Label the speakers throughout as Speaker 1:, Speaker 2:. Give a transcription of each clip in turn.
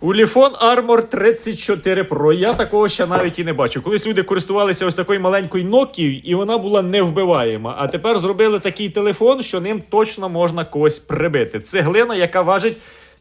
Speaker 1: Уліфон Armor 34 Pro. Я такого ще навіть і не бачу. Колись люди користувалися ось такою маленькою Nokia, і вона була невбиваєма. А тепер зробили такий телефон, що ним точно можна когось прибити. Це глина, яка важить.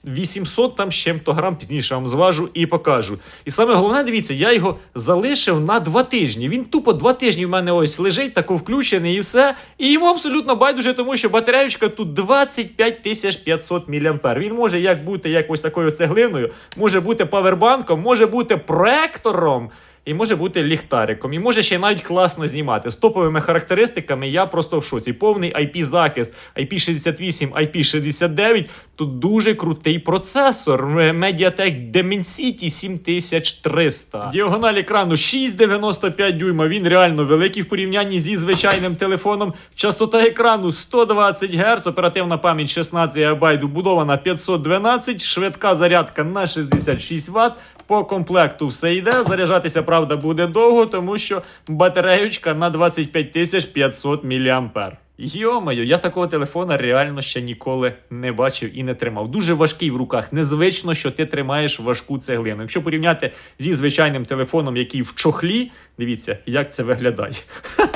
Speaker 1: 800 там з чим-то грам пізніше вам зважу і покажу. І саме головне, дивіться, я його залишив на два тижні. Він тупо два тижні в мене ось лежить, тако включений і все. І йому абсолютно байдуже, тому що батареючка тут 25 500 мА. Він може як бути якось такою цеглиною, може бути павербанком, може бути проектором. І може бути ліхтариком, і може ще й навіть класно знімати. З топовими характеристиками я просто в шоці. Повний IP-захист, IP68, IP69. Тут дуже крутий процесор. Mediatek Dimensity 7300. Діагональ екрану 6,95 дюйма. Він реально великий в порівнянні зі звичайним телефоном. Частота екрану 120 Гц, оперативна пам'ять 16 ГБ, вбудована 512, швидка зарядка на 66 Вт. По комплекту все йде. Заряджатися, правда, буде довго, тому що батареючка на 25 500 мА. Йомаю, я такого телефона реально ще ніколи не бачив і не тримав. Дуже важкий в руках. Незвично, що ти тримаєш важку цеглину. Якщо порівняти зі звичайним телефоном, який в чохлі, дивіться, як це виглядає.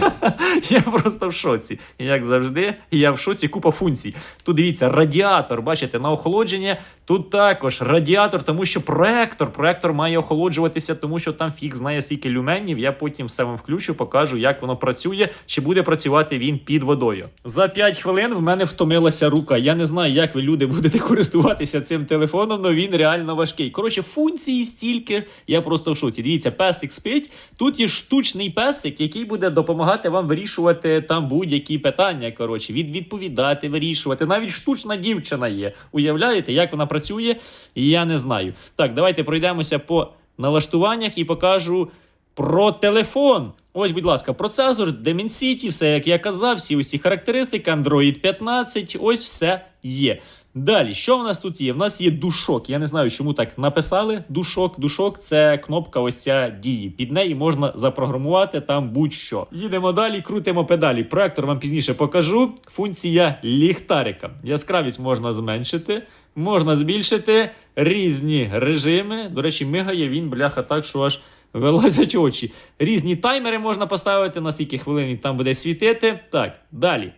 Speaker 1: Я просто в шоці. Як завжди, я в шоці купа функцій. Тут дивіться, радіатор, бачите, на охолодження. Тут також радіатор, тому що проектор. Проектор має охолоджуватися, тому що там фіг знає скільки люменів. Я потім все вам включу, покажу, як воно працює, чи буде працювати він під водою. За 5 хвилин в мене втомилася рука. Я не знаю, як ви люди будете користуватися цим телефоном, але він реально важкий. Коротше, функції стільки, я просто в шоці. Дивіться, песик спить. Тут є штучний песик, який буде допомагати вам вирішувати там будь-які питання. Коротше, від відповідати, вирішувати. Навіть штучна дівчина є. Уявляєте, як вона працює? Я не знаю. Так, давайте пройдемося по налаштуваннях і покажу. Про телефон. Ось, будь ласка, процесор, Dimensity, все як я казав, всі усі характеристики, Android 15, ось все є. Далі, що в нас тут є? В нас є душок. Я не знаю, чому так написали. Душок. Душок це кнопка ось ця дії. Під неї можна запрограмувати там будь-що. Їдемо далі, крутимо педалі. Проектор вам пізніше покажу. Функція ліхтарика. Яскравість можна зменшити, можна збільшити різні режими. До речі, мигає він, бляха, так, що аж. Вилазять очі. Різні таймери можна поставити, на скільки хвилин там буде світити. Так, далі.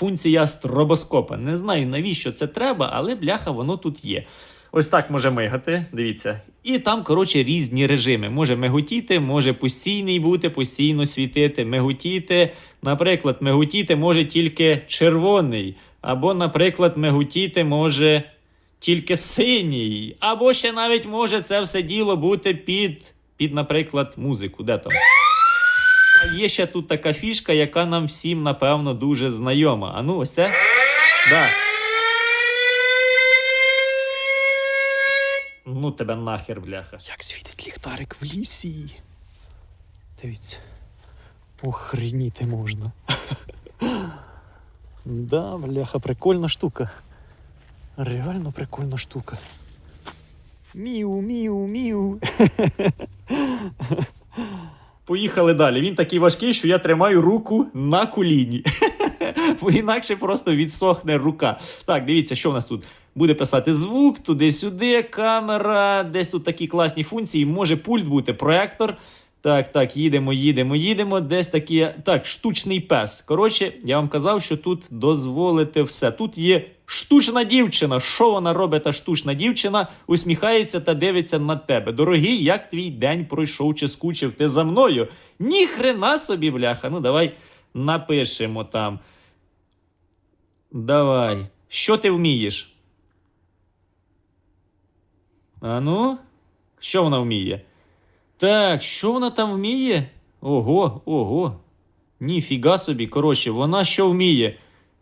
Speaker 1: Функція стробоскопа. Не знаю, навіщо це треба, але бляха, воно тут є. Ось так може мигати, дивіться. І там, коротше, різні режими. Може миготіти, може постійний бути, постійно світити, миготіти. Наприклад, миготіти може тільки червоний. Або, наприклад, миготіти може тільки синій. Або ще навіть може це все діло бути під, під наприклад, музику. Де там? Є ще тут така фішка, яка нам всім, напевно, дуже знайома. А ну, ось це. Да. Ну, тебе нахер, бляха.
Speaker 2: Як світить ліхтарик в лісі. Дивіться. Охреніти можна. да, бляха, прикольна штука. Реально прикольна штука. Міу, міу, міу.
Speaker 1: Поїхали далі. Він такий важкий, що я тримаю руку на коліні. Бо інакше просто відсохне рука. Так, дивіться, що в нас тут. Буде писати звук, туди-сюди, камера, десь тут такі класні функції. Може пульт бути, проектор. Так, так, їдемо, їдемо, їдемо. Десь такі. Так, штучний пес. Коротше, я вам казав, що тут дозволите все. Тут є штучна дівчина. Що вона робить, та штучна дівчина? Усміхається та дивиться на тебе. Дорогий, як твій день пройшов чи скучив ти за мною? Ні хрена собі, бляха. Ну, давай напишемо там. Давай. Що ти вмієш? А ну, що вона вміє? Так, що вона там вміє? Ого, ого. Ніфіга собі. Коротше, вона що вміє?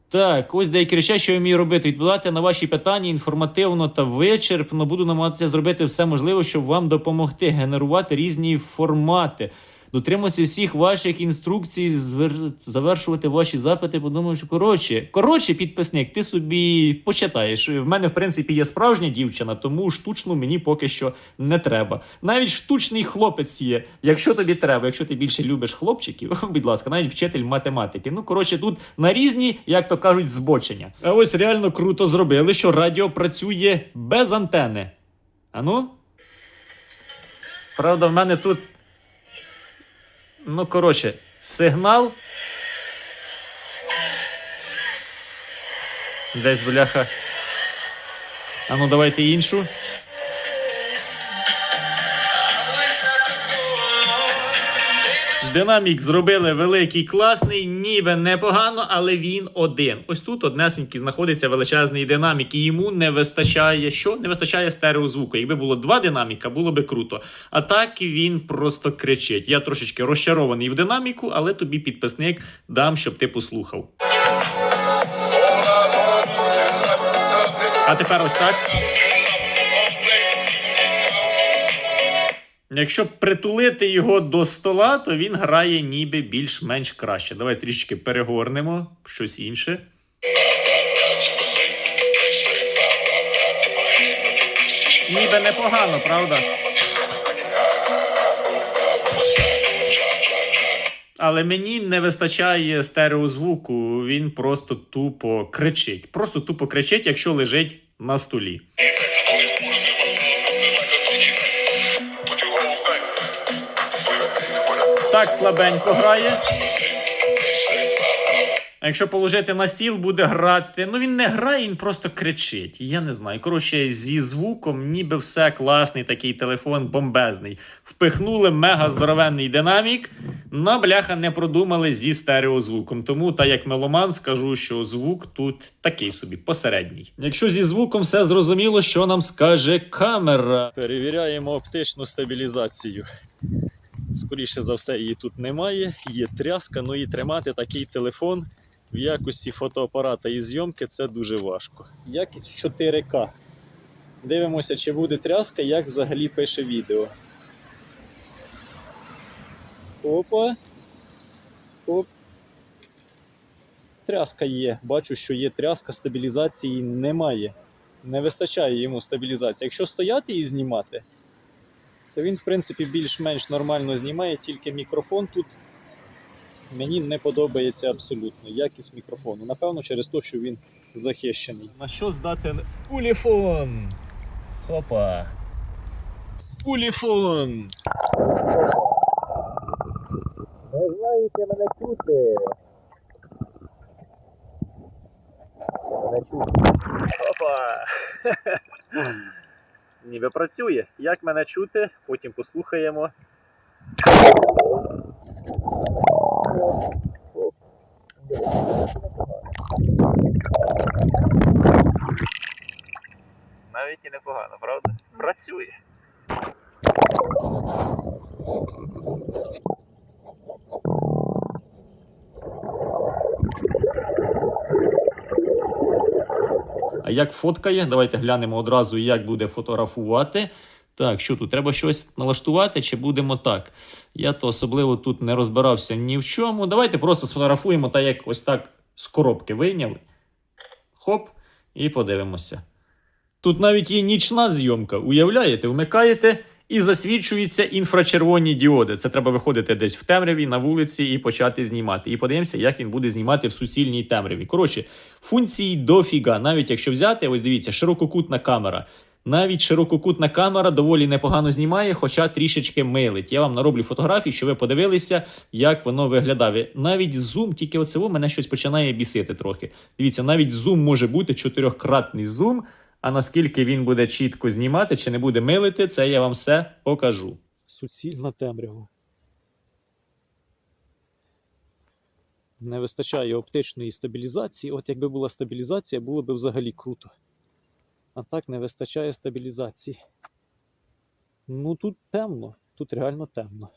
Speaker 1: Так, ось деякі речі, що я вмію робити. Відповідати на ваші питання інформативно та вичерпно. Буду намагатися зробити все можливе, щоб вам допомогти генерувати різні формати. Дотримуватися всіх ваших інструкцій, звер... завершувати ваші запити, подумав, що коротше, коротше, підписник, ти собі почитаєш. В мене, в принципі, є справжня дівчина, тому штучну мені поки що не треба. Навіть штучний хлопець є, якщо тобі треба, якщо ти більше любиш хлопчиків, будь ласка, навіть вчитель математики. Ну, коротше, тут на різні, як то кажуть, збочення. А ось реально круто зробили, що радіо працює без антени. А ну? Правда, в мене тут. Ну, коротше, сигнал. Десь бляха. А ну, давайте іншу. Динамік зробили великий, класний, ніби непогано, але він один. Ось тут однесенький знаходиться величезний динамік, і йому не вистачає що? Не вистачає стереозвуку. Якби було два динаміка, було би круто. А так він просто кричить. Я трошечки розчарований в динаміку, але тобі підписник дам, щоб ти послухав. А тепер ось так. Якщо притулити його до стола, то він грає ніби більш-менш краще. Давай трішки перегорнемо щось інше. Ніби непогано, правда? Але мені не вистачає стереозвуку, він просто тупо кричить. Просто тупо кричить, якщо лежить на столі. Так слабенько грає. А якщо положити на сіл, буде грати. Ну він не грає, він просто кричить. Я не знаю. Коротше, зі звуком, ніби все класний такий телефон, бомбезний. Впихнули мега здоровенний динамік. На бляха не продумали зі стереозвуком. Тому, та як меломан, скажу, що звук тут такий собі посередній. Якщо зі звуком все зрозуміло, що нам скаже камера. Перевіряємо оптичну стабілізацію. Скоріше за все, її тут немає. Є тряска, ну і тримати такий телефон в якості фотоапарата і зйомки це дуже важко. Якість 4К. Дивимося, чи буде тряска, як взагалі пише відео. Опа. Оп. Тряска є. Бачу, що є тряска, стабілізації немає. Не вистачає йому стабілізації. Якщо стояти і знімати, то він, в принципі, більш-менш нормально знімає, тільки мікрофон тут мені не подобається абсолютно. Якість мікрофону. Напевно, через те, що він захищений. На що здатен уліфон? Хопа. Уліфон. Не знаєте мене чути. Мене чути. Опа. Ніби працює. Як мене чути, потім послухаємо. Навіть і непогано, правда? Працює. Як фоткає? Давайте глянемо одразу, як буде фотографувати. Так, що тут? Треба щось налаштувати, чи будемо так? Я то особливо тут не розбирався ні в чому. Давайте просто сфотографуємо та як ось так з коробки вийняли. Хоп, і подивимося. Тут навіть є нічна зйомка. Уявляєте, вмикаєте і засвічуються інфрачервоні діоди. Це треба виходити десь в темряві на вулиці і почати знімати. І подивимося, як він буде знімати в суцільній темряві. Коротше, функцій дофіга. Навіть якщо взяти, ось дивіться, ширококутна камера. Навіть ширококутна камера доволі непогано знімає, хоча трішечки милить. Я вам нароблю фотографії, щоб ви подивилися, як воно виглядає. Навіть зум, тільки оце мене щось починає бісити трохи. Дивіться, навіть зум може бути чотирьохкратний зум. А наскільки він буде чітко знімати чи не буде милити, це я вам все покажу. Суцільна темрява. Не вистачає оптичної стабілізації. От якби була стабілізація, було б взагалі круто. А так не вистачає стабілізації. Ну тут темно, тут реально темно.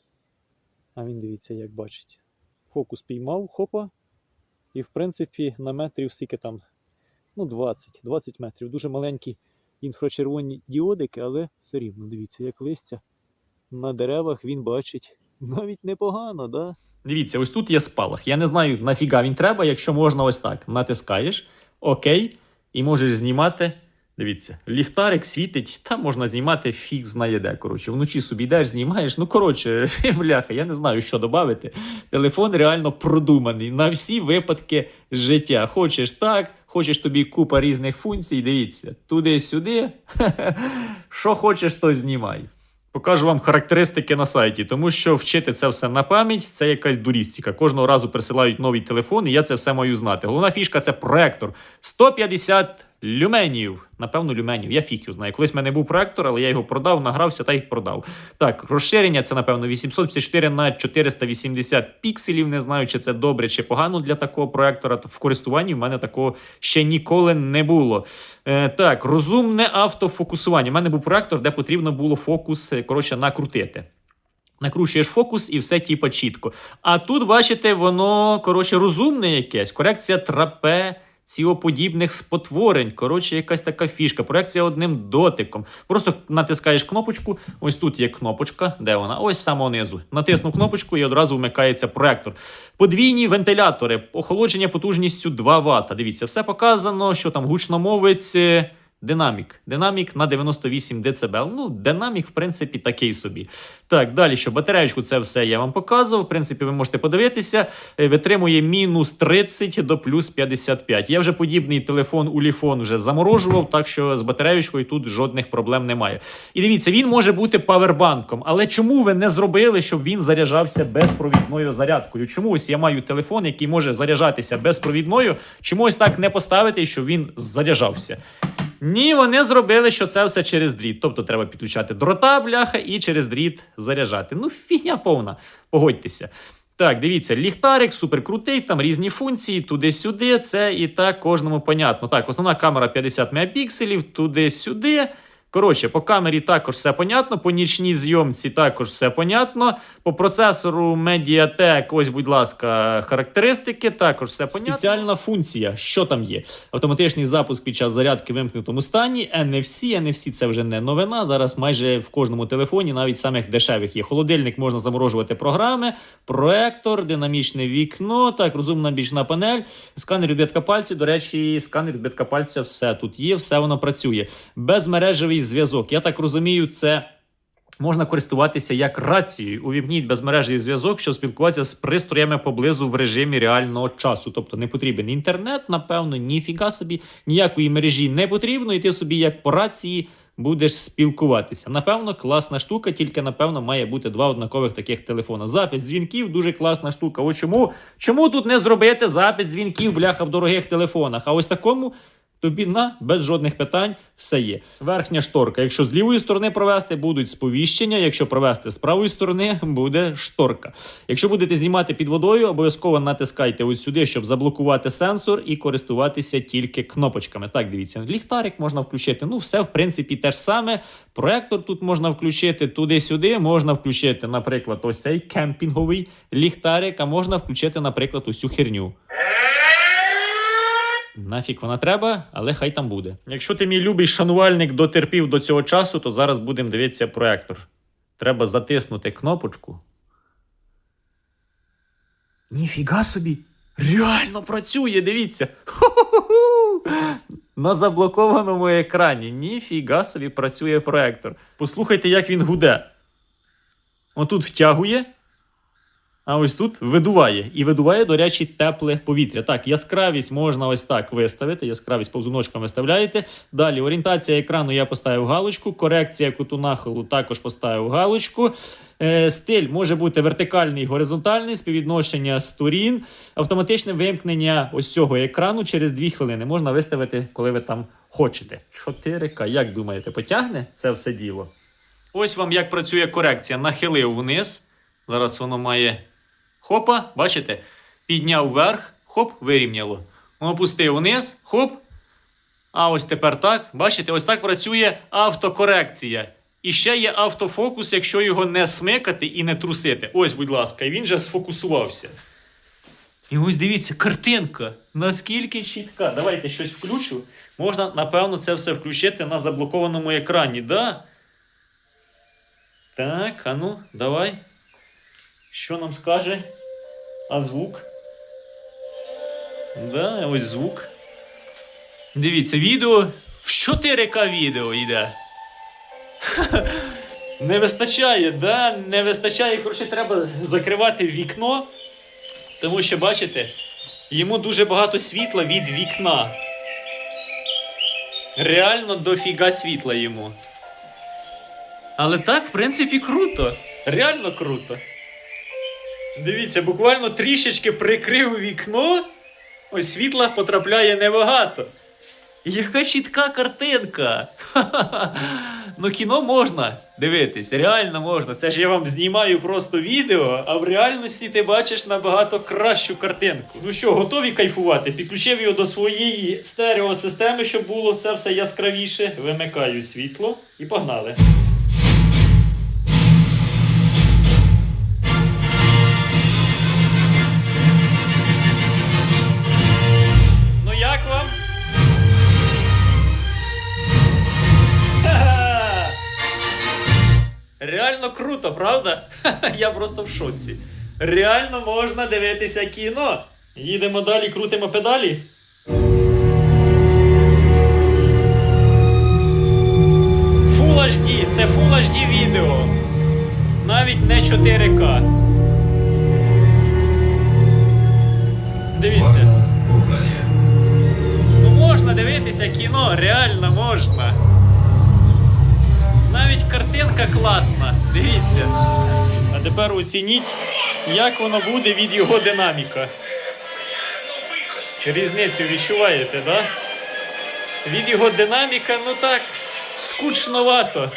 Speaker 1: А він дивіться, як бачить. Фокус піймав, хопа. І в принципі на метрів скільки там. Ну, 20, 20 метрів. Дуже маленькі інфрачервоні діодики, але все рівно, дивіться, як листя на деревах він бачить навіть непогано, да? Дивіться, ось тут є спалах. Я не знаю, нафіга він треба, якщо можна ось так. Натискаєш, окей, і можеш знімати. Дивіться, ліхтарик світить, там можна знімати фіг знає де. Коротше, вночі собі йдеш, знімаєш. Ну, коротше, бляха, я не знаю, що додати. Телефон реально продуманий на всі випадки життя. Хочеш так, Хочеш тобі купа різних функцій, дивіться, туди-сюди. Що хочеш, то знімай. Покажу вам характеристики на сайті, тому що вчити це все на пам'ять це якась дурістика. Кожного разу присилають новий телефон, і я це все маю знати. Головна фішка це проектор. 150 люменів. Напевно, люменів. Я фіг його знаю. Колись в мене був проектор, але я його продав, награвся та й продав. Так, розширення це, напевно, 854 на 480 пікселів. Не знаю, чи це добре чи погано для такого проектора. В користуванні в мене такого ще ніколи не було. Е, так, розумне автофокусування. У мене був проектор, де потрібно було фокус е, коротше, накрутити. Накручуєш фокус і все типа чітко. А тут, бачите, воно коротше розумне якесь. Корекція трапеціоподібних спотворень. Коротше, якась така фішка. Проекція одним дотиком. Просто натискаєш кнопочку. Ось тут є кнопочка. Де вона? Ось саме самого низу. Натиснув кнопочку і одразу вмикається проектор. Подвійні вентилятори, охолодження потужністю 2 Вт. Дивіться, все показано, що там гучномовець. Динамік. Динамік на 98 дБ. Ну, динамік, в принципі, такий собі. Так, далі що батареєчку, це все я вам показував. В принципі, ви можете подивитися. Е, Витримує мінус 30 до плюс 55. Я вже подібний телефон Уліфон вже заморожував, так що з батареєчкою тут жодних проблем немає. І дивіться, він може бути павербанком. Але чому ви не зробили, щоб він заряджався безпровідною зарядкою? Чому ось я маю телефон, який може заряджатися безпровідною? Чому ось так не поставити, щоб він заряджався? Ні, вони зробили, що це все через дріт. Тобто треба підключати дрота, бляха, і через дріт заряджати. Ну, фігня повна. Погодьтеся. Так, дивіться, ліхтарик, суперкрутий, там різні функції, туди-сюди. Це і так кожному понятно. Так, основна камера 50 мегапікселів, туди-сюди. Коротше, по камері також все понятно, по нічній зйомці також все понятно. По процесору Mediatek, ось, будь ласка, характеристики, також все понятно. Спеціальна функція, що там є? Автоматичний запуск під час зарядки в вимкнутому стані, NFC. NFC це вже не новина. Зараз майже в кожному телефоні, навіть самих дешевих є. Холодильник можна заморожувати програми, проектор, динамічне вікно, так, розумна бічна панель, сканер відбитка пальців. До речі, сканер відбитка пальця все тут є, все воно працює. Безмережевий зв'язок. Я так розумію, це. Можна користуватися як рацією. Увімкніть безмережний зв'язок, щоб спілкуватися з пристроями поблизу в режимі реального часу. Тобто не потрібен інтернет, напевно, ніфіга собі, ніякої мережі не потрібно, і ти собі як по рації будеш спілкуватися. Напевно, класна штука, тільки напевно має бути два однакових таких телефона. Запис дзвінків дуже класна штука. О чому? Чому тут не зробити запис дзвінків, бляха, в дорогих телефонах? А ось такому. Тобі на без жодних питань все є. Верхня шторка. Якщо з лівої сторони провести, будуть сповіщення. Якщо провести з правої сторони, буде шторка. Якщо будете знімати під водою, обов'язково натискайте ось сюди, щоб заблокувати сенсор і користуватися тільки кнопочками. Так, дивіться, ліхтарик можна включити. Ну, все в принципі те ж саме. Проектор тут можна включити туди-сюди. Можна включити, наприклад, ось цей кемпінговий ліхтарик, а можна включити, наприклад, усю херню. Нафіг вона треба, але хай там буде. Якщо ти мій любий шанувальник дотерпів до цього часу, то зараз будемо дивитися проектор. Треба затиснути кнопочку. Ніфіга собі! Реально працює, дивіться. Ху-ху-ху! На заблокованому екрані. Ніфіга собі працює проектор. Послухайте, як він гуде. Отут втягує. А ось тут видуває. І видуває, до речі, тепле повітря. Так, яскравість можна ось так виставити. Яскравість повзуночком виставляєте. Далі орієнтація екрану я поставив галочку. Корекція куту нахилу також поставив галочку. Е, стиль може бути вертикальний, горизонтальний, співвідношення сторін, автоматичне вимкнення ось цього екрану через 2 хвилини. Можна виставити, коли ви там хочете. 4К. Як думаєте, потягне це все діло? Ось вам як працює корекція. Нахилив вниз. Зараз воно має хопа, бачите? Підняв вверх, хоп, вирівняло. Опустив вниз, хоп. А ось тепер так. Бачите, ось так працює автокорекція. І ще є автофокус, якщо його не смикати і не трусити. Ось, будь ласка, і він же сфокусувався. І ось дивіться, картинка. Наскільки чітка. Давайте щось включу. Можна, напевно, це все включити на заблокованому екрані, да? Так, а ну, давай. Що нам скаже? А звук? Да, ось звук. Дивіться, відео в 4К відео йде. Не вистачає, да? Не вистачає. Коротше, треба закривати вікно. Тому що, бачите, йому дуже багато світла від вікна. Реально дофіга світла йому. Але так, в принципі, круто. Реально круто. Дивіться, буквально трішечки прикрив вікно, ось світла потрапляє небагато. Яка чітка картинка! Ха-ха-ха. Ну, кіно можна дивитись, реально можна. Це ж я вам знімаю просто відео, а в реальності ти бачиш набагато кращу картинку. Ну що, готові кайфувати? Підключив його до своєї стереосистеми, щоб було це все яскравіше. Вимикаю світло і погнали. Реально круто, правда? Я просто в шоці. Реально можна дивитися кіно. Їдемо далі, крутимо педалі. Full HD, це Full HD відео. Навіть не 4К. Дивіться. Ну можна дивитися кіно, реально можна. Навіть картинка класна, дивіться. А тепер оцініть, як воно буде від його динаміка. Різницю відчуваєте, да? Від його динаміка, ну так, скучновато.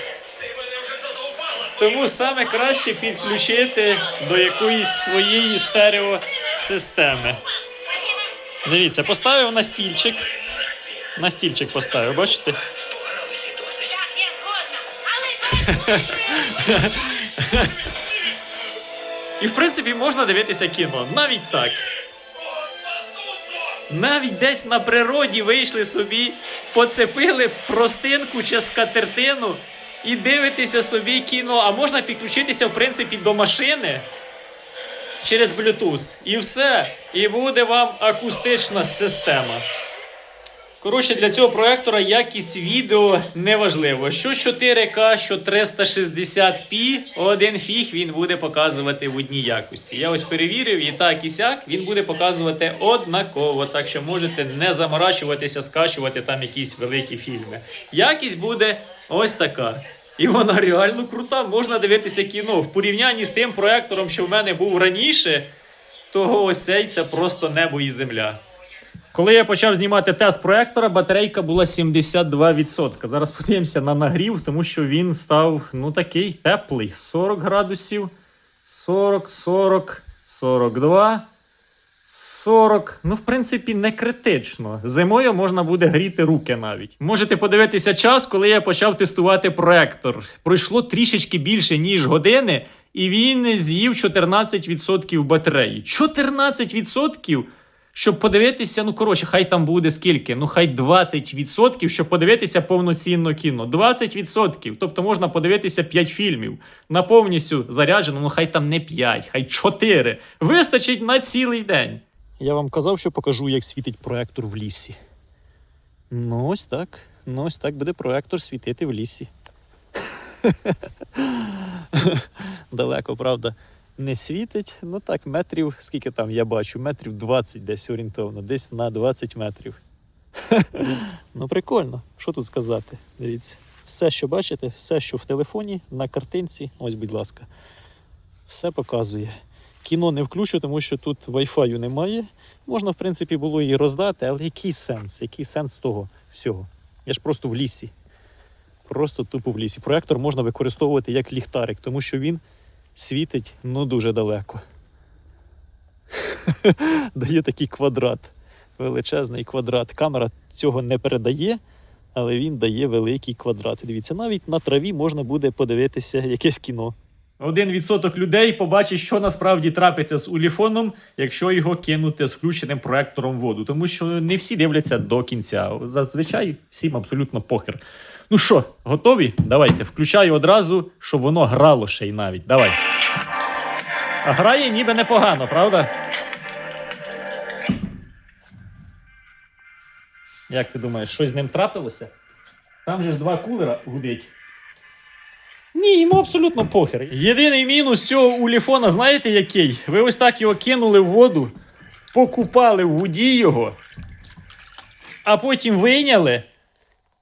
Speaker 1: Тому саме краще підключити до якоїсь своєї стереосистеми. Дивіться, поставив на стільчик. На стільчик поставив, бачите? І в принципі можна дивитися кіно. Навіть так. Навіть десь на природі вийшли собі, поцепили простинку чи скатертину і дивитеся собі кіно. А можна підключитися, в принципі, до машини через Bluetooth. І все. І буде вам акустична система. Коротше, для цього проектора якість відео не важливо. Що 4К, що 360p, один фіг він буде показувати в одній якості. Я ось перевірив, і так і сяк він буде показувати однаково, так що можете не заморачуватися, скачувати там якісь великі фільми. Якість буде ось така. І вона реально крута. Можна дивитися кіно. В порівнянні з тим проектором, що в мене був раніше, то ось цей це просто небо і земля. Коли я почав знімати тест проектора, батарейка була 72%. Зараз подивимося на нагрів, тому що він став ну такий теплий. 40 градусів, 40, 40, 42, 40. Ну, в принципі, не критично. Зимою можна буде гріти руки навіть. Можете подивитися час, коли я почав тестувати проектор. Пройшло трішечки більше, ніж години, і він з'їв 14% батареї. 14%? Щоб подивитися, ну коротше, хай там буде скільки? Ну хай 20%, щоб подивитися повноцінно кіно. 20%. Тобто можна подивитися 5 фільмів на повністю заряджено, ну хай там не 5, хай 4. Вистачить на цілий день.
Speaker 2: Я вам казав, що покажу, як світить проектор в лісі. Ну, ось так. Ну, ось так буде проектор світити в лісі. Далеко, правда, не світить. Ну так, метрів, скільки там я бачу, метрів 20 десь орієнтовно, десь на 20 метрів. ну, прикольно, що тут сказати? Дивіться. Все, що бачите, все, що в телефоні, на картинці, ось, будь ласка, все показує. Кіно не включу, тому що тут Wi-Fi немає. Можна, в принципі, було її роздати, але який сенс? Який сенс того всього? Я ж просто в лісі. Просто тупо в лісі. Проектор можна використовувати як ліхтарик, тому що він світить ну дуже далеко. Дає такий квадрат. Величезний квадрат. Камера цього не передає, але він дає великий квадрат. Дивіться, навіть на траві можна буде подивитися якесь кіно.
Speaker 1: Один відсоток людей побачить, що насправді трапиться з уліфоном, якщо його кинути з включеним проектором воду. Тому що не всі дивляться до кінця. Зазвичай всім абсолютно похер. Ну що, готові? Давайте, включаю одразу, щоб воно грало ще й навіть. Давай. А грає ніби непогано, правда? Як ти думаєш, щось з ним трапилося? Там же ж два кулера гудить. Ні, йому абсолютно похер. Єдиний мінус цього уліфона, знаєте який? Ви ось так його кинули в воду, покупали в воді його, а потім вийняли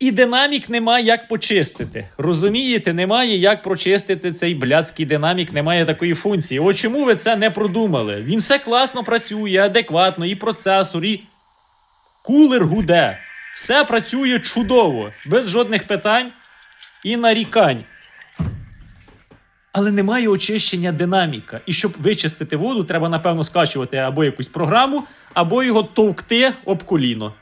Speaker 1: І динамік немає як почистити. Розумієте, немає як прочистити цей блядський динамік, немає такої функції. От чому ви це не продумали? Він все класно працює, адекватно, і процесор, і кулер гуде. Все працює чудово, без жодних питань і нарікань. Але немає очищення динаміка. І щоб вичистити воду, треба, напевно, скачувати або якусь програму, або його товкти об коліно.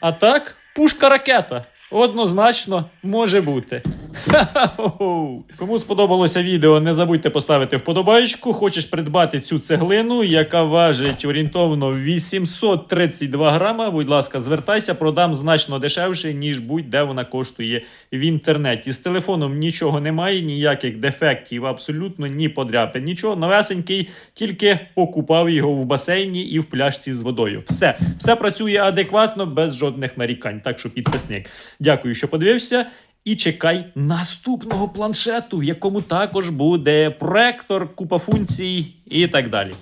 Speaker 1: А так, пушка ракета. Однозначно може бути. Кому сподобалося відео, не забудьте поставити вподобайку. Хочеш придбати цю цеглину, яка важить орієнтовно 832 грама. Будь ласка, звертайся, продам значно дешевше, ніж будь-де вона коштує в інтернеті. З телефоном нічого немає, ніяких дефектів, абсолютно ні подряпин, нічого. Новесенький, тільки покупав його в басейні і в пляшці з водою. Все, все працює адекватно, без жодних нарікань. Так що підписник. Дякую, що подивився. І чекай наступного планшету, в якому також буде проектор, купа функцій і так далі.